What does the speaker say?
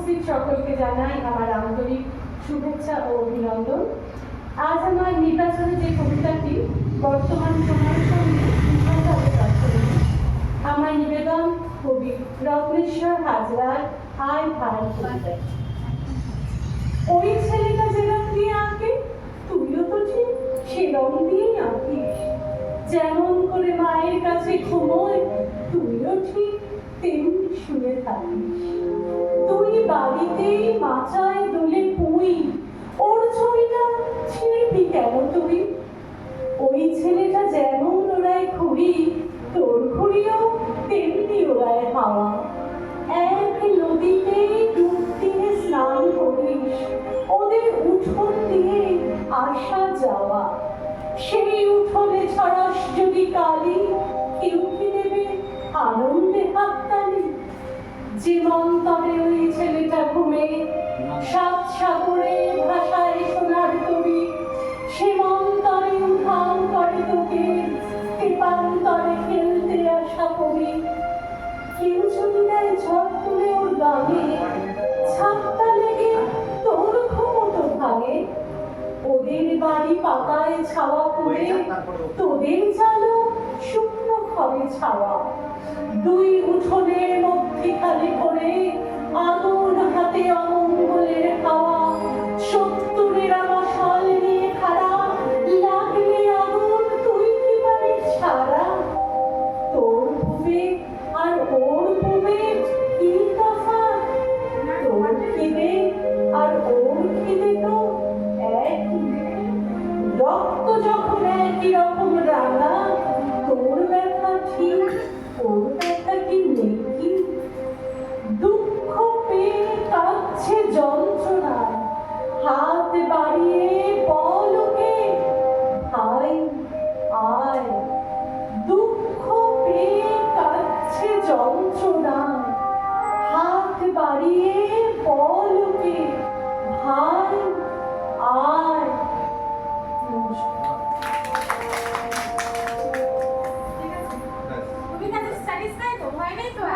উপস্থিত সকলকে জানাই আমার আন্তরিক শুভেচ্ছা ও অভিনন্দন। আজ আমার নির্বাচনে যে কবিতাটি বর্তমান সময়ের সঙ্গে আমার নিবেদন কবি রত্নেশ্বর হাজরার আয় ভাই ওই ছেলেটা যেরকম দিয়ে আঁকে, তুইও তো ঠিক সেরকম দিয়েই আঁকিস। যেমন করে মায়ের কাছে ঘুমোয়, তুইও ঠিক তেমনি শুনে থাকিস তুই বাড়িতেই মাচায় দোলে পুই। ওর ছবিটা ছিঁড়বি কেন তুই ওই ছেলেটা যেমন ওড়ায় ঘুড়ি, তোর ঘুড়িও তেমনি ওড়ায় হাওয়া। এক নদীতে ডুব দিয়ে স্নান করিস, ওদের উঠোন দিয়ে আসা যাওয়া। সেই উঠোনে ছড়াস যদি কালি, কেউ কি দেবে আনন্দে হাততালি? যে মন্তরে ওই ছেলেটা পাতায় ছাওয়া করে তোদের চালো শুকনো খড়ে ছাওয়া। দুই উঠোনের মধ্যে খালি 먼저 Cái xe của mày mới sửa.